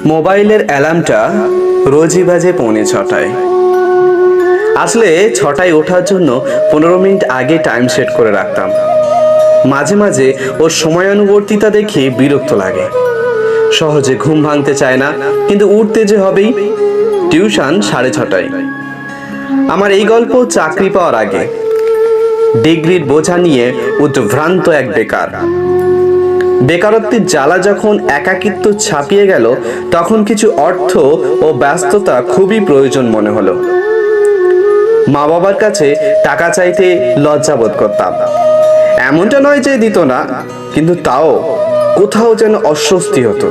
মোবাইলের অ্যালার্মটা রোজই বাজে পৌনে ছটায়। আসলে ছটায় ওঠার জন্য পনেরো মিনিট আগে টাইম সেট করে রাখতাম। মাঝে মাঝে ওর সময়ানুবর্তিতা দেখে বিরক্ত লাগে। সহজে ঘুম ভাঙতে চায় না, কিন্তু উঠতে যে হবেই, টিউশন সাড়ে ছটায়। আমার এই গল্প চাকরি পাওয়ার আগে। ডিগ্রির বোঝা নিয়ে উদ্ভ্রান্ত এক বেকার। বেকারত্বের জ্বালা যখন একাকিত্ব ছাপিয়ে গেল, তখন কিছু অর্থ ও ব্যস্ততা খুবই প্রয়োজন মনে হলো। মা বাবার কাছে টাকা চাইতে লজ্জা বোধ করতাম। এমনটা নয় যে দিত না, কিন্তু তাও কোথাও যেন অস্বস্তি হতো।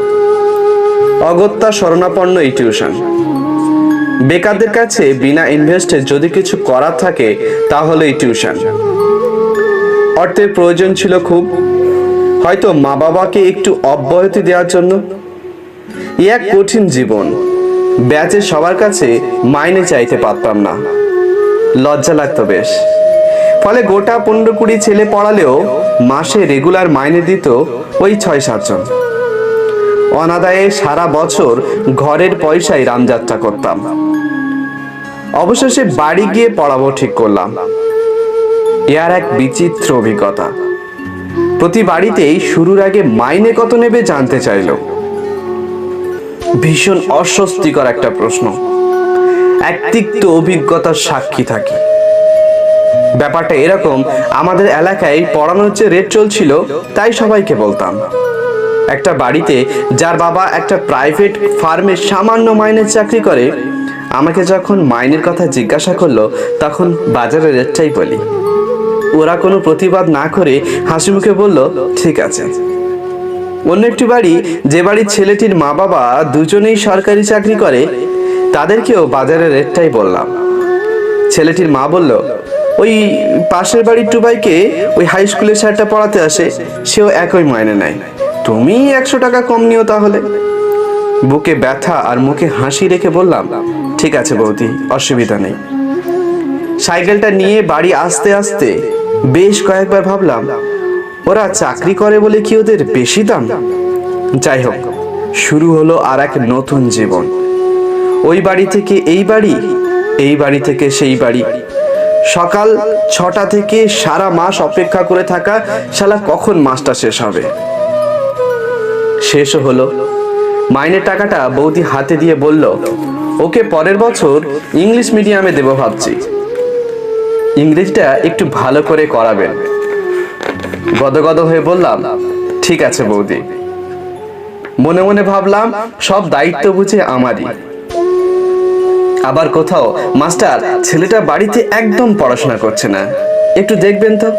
অগত্যা শরণাপন্ন এই টিউশন। বেকারদের কাছে বিনা ইনভেস্টে যদি কিছু করার থাকে, তাহলে এই টিউশন। অর্থের প্রয়োজন ছিল খুব। হয়তো মা বাবাকে একটু অব্যাহতি দেওয়ার জন্য। এ এক কঠিন জীবন। ব্যাচে সবার কাছে মাইনে চাইতে পারতাম না। লজ্জা লাগতো বেশ। ফলে গোটা পনেরো কুড়ি ছেলে পড়ালেও মাসে রেগুলার মাইনে দিত ওই ছয় সাতজন অনাদায়ে সারা বছর ঘরের পয়সায় রামযাত্রা করতাম। অবশেষে বাড়ি গিয়ে পড়াবো ঠিক করলাম। আর এক বিচিত্র অভিজ্ঞতা। প্রতি বাড়িতেই শুরুর আগে মাইনে কত নেবে জানতে চাইলো। ভীষণ অস্বস্তিকর একটা প্রশ্ন। এক তিক্ত অভিজ্ঞতার সাক্ষী থাকি। ব্যাপারটা এরকম, আমাদের এলাকায় পড়ানোর যে রেট চলছিল, তাই সবাইকে বলতাম। একটা বাড়িতে যার বাবা একটা প্রাইভেট ফার্মে সামান্য মাইনের চাকরি করে, আমাকে যখন মাইনের কথা জিজ্ঞাসা করল, তখন বাজারের রেটটাই বলি। ওরা কোনো প্রতিবাদ না করে হাসি মুখে বলল, ঠিক আছে। অন্য একটি বাড়ি, যে বাড়ির ছেলেটির মা বাবা দুজনেই সরকারি চাকরি করে, তাদেরকেও বাজারের রেটটাই বললাম। ছেলেটির মা বলল, ওই পাশের বাড়ির টুবাইকে ওই হাই স্কুলের স্যারটা পড়াতে আসে, সেও একই মাইনে নেয়। তুমি একশো টাকা কম নিও তাহলে। বুকে ব্যথা আর মুখে হাসি রেখে বললাম, ঠিক আছে বৌদি, অসুবিধা নেই। সাইকেলটা নিয়ে বাড়ি আসতে আসতে বেশ কয়েকবার ভাবলাম, ওরা চাকরি করে বলে কি ওদের বেশি দাম? যাই হোক শুরু হলো আর এক নতুন জীবন। ওই বাড়ি থেকে এই বাড়ি এই বাড়ি থেকে সেই বাড়ি। সকাল ছটা থেকে সারা মাস অপেক্ষা করে থাকা শালা কখন মাসটা শেষ হবে? শেষও হলো। মাইনের টাকাটা বৌদি হাতে দিয়ে বলল, ওকে পরের বছর ইংলিশ মিডিয়ামে দেবো ভাবছি। ইংরেজিটা একটু ভালো করে করাবেন। গদগদ হয়ে বললাম, ঠিক আছে বৌদি। মনে মনে ভাবলাম, সব দায়িত্ব বুঝে আমারই। আবার কোথাও মাস্টার ছেলেটা বাড়িতে একদম পড়াশোনা করছে না। একটু দেখবেন তো।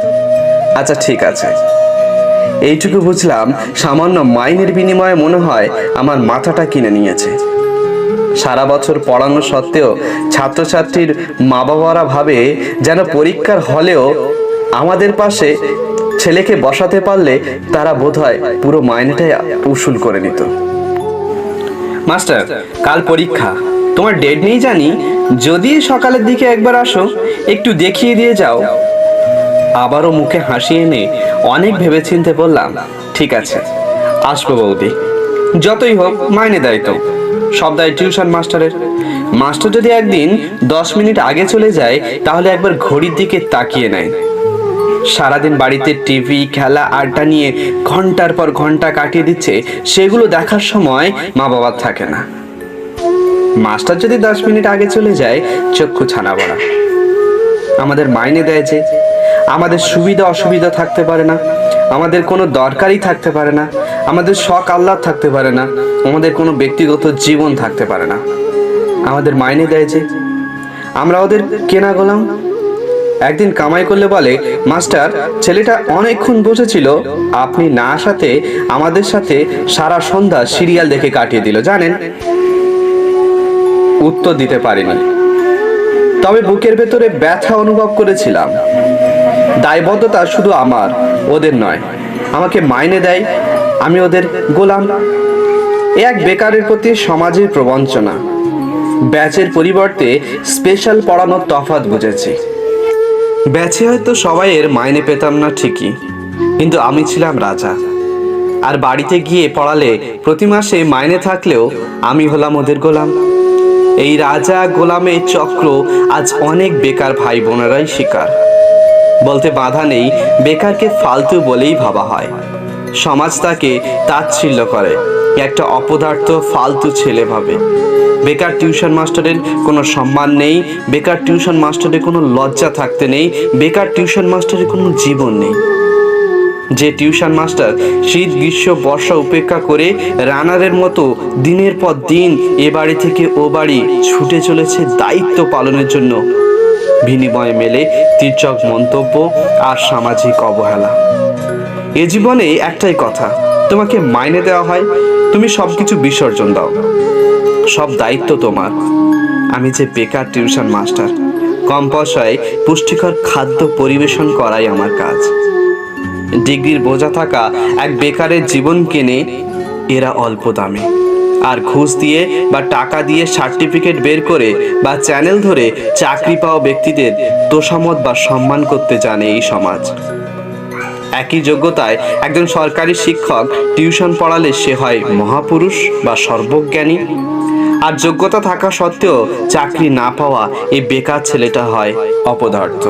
আচ্ছা ঠিক আছে। এইটুকু বুঝলাম, সামান্য মাইনের বিনিময়ে মনে হয় আমার মাথাটা কিনে নিয়েছে। সারা বছর পড়ানো সত্ত্বেও ছাত্রছাত্রীর মা বাবারা ভাবে যেন পরীক্ষার হলেও আমাদের পাশে ছেলেকে বসাতে পারলে তারা বোধহয় পুরো মাইনেটাই উসুল করে নিত। মাস্টার, কাল পরীক্ষা। তোমার ডেট নেই জানি? যদি সকালের দিকে একবার আসো, একটু দেখিয়ে দিয়ে যাও। আবারও মুখে হাসি এনে অনেক ভেবেচিন্তে বললাম, ঠিক আছে, আসব বৌদি। যতই হোক, মাইনে দেয় তো সব দায় টিউশন মাস্টারের। মাস্টার যদি একদিন দশ মিনিট আগে চলে যায়, তাহলে একবার ঘড়ির দিকে তাকিয়ে নেয়। সারাদিন বাড়িতে টিভি, খেলা, আড্ডা নিয়ে ঘণ্টার পর ঘণ্টা কাটিয়ে দিচ্ছে, সেগুলো দেখার সময় মা বাবার থাকে না। মাস্টার যদি দশ মিনিট আগে চলে যায়, চক্ষু ছানা বড়া আমাদের মাইনে দেয় যে, আমাদের সুবিধা অসুবিধা থাকতে পারে না। আমাদের কোনো দরকারই থাকতে পারে না। আমাদের শখ আহ্লাদ থাকতে পারে না, আমাদের কোনো ব্যক্তিগত জীবন থাকতে পারে না। আমাদের মাইনে দেয় যে, আমরা ওদের কেনা গোলাম। একদিন কামাই করলে বলে, মাস্টার, ছেলেটা অনেকক্ষণ বসেছিল, আপনি না আসাতে আমাদের সাথে সারা সন্ধ্যা সিরিয়াল দেখে কাটিয়ে দিল, জানেন? উত্তর দিতে পারিনি। তবে বুকের ভেতরে ব্যথা অনুভব করেছিলাম। দায়বদ্ধতা শুধু আমার, ওদের নয়। আমাকে মাইনে দেয় আমি ওদের গোলাম। এক বেকারের প্রতি সমাজের প্রবঞ্চনা। ব্যাচের পরিবর্তে স্পেশাল পড়ানোর তফাৎ বুঝেছি। ব্যাচে হয়তো সবাইয়ের মাইনে পেতাম না ঠিকই, কিন্তু আমি ছিলাম রাজা। আর বাড়িতে গিয়ে পড়ালে প্রতি মাসে মাইনে থাকলেও আমি হলাম ওদের গোলাম। এই রাজা গোলামের চক্র আজ অনেক বেকার ভাই বোনেরাই শিকার। বলতে বাধা নেই, বেকারকে ফালতু বলেই ভাবা হয়। সমাজ তাকে তাচ্ছিল্য করে। একটা অপদার্থ, ফালতু ছেলে ভাবে। বেকার টিউশন মাস্টারের কোনো সম্মান নেই, বেকার টিউশন মাস্টারের কোনো লজ্জা থাকতে নেই, বেকার টিউশন মাস্টারের কোনো জীবন নেই। যে টিউশন মাস্টার শীত, গ্রীষ্ম, বর্ষা উপেক্ষা করে রানারের মতো দিনের পর দিন এ বাড়ি থেকে ও বাড়ি ছুটে চলেছে দায়িত্ব পালনের জন্য। বিনিময়ে মেলে তীর্যক মন্তব্য আর সামাজিক অবহেলা। এ জীবনে একটাই কথা, তোমাকে মাইনে দেওয়া হয়, তুমি সবকিছু বিসর্জন দাও। সব দায়িত্ব তোমার। আমি যে বেকার টিউশন মাস্টার, কম পয়সায় পুষ্টিকর খাদ্য পরিবেশন করাই আমার কাজ। ডিগ্রির বোঝা থাকা এক বেকারের জীবন কেনে এরা অল্প দামে। আর ঘুষ দিয়ে বা টাকা দিয়ে সার্টিফিকেট বের করে বা চ্যানেল ধরে চাকরি পাওয়া ব্যক্তিদের তোষামত বা সম্মান করতে জানে এই সমাজ। একই যোগ্যতায় একজন সরকারি শিক্ষক, টিউশন পড়ালে সে হয় মহাপুরুষ বা সর্বজ্ঞানী। আর যোগ্যতা থাকা সত্ত্বেও চাকরি না পাওয়া এই বেকার ছেলেটা হয় অপদার্থ।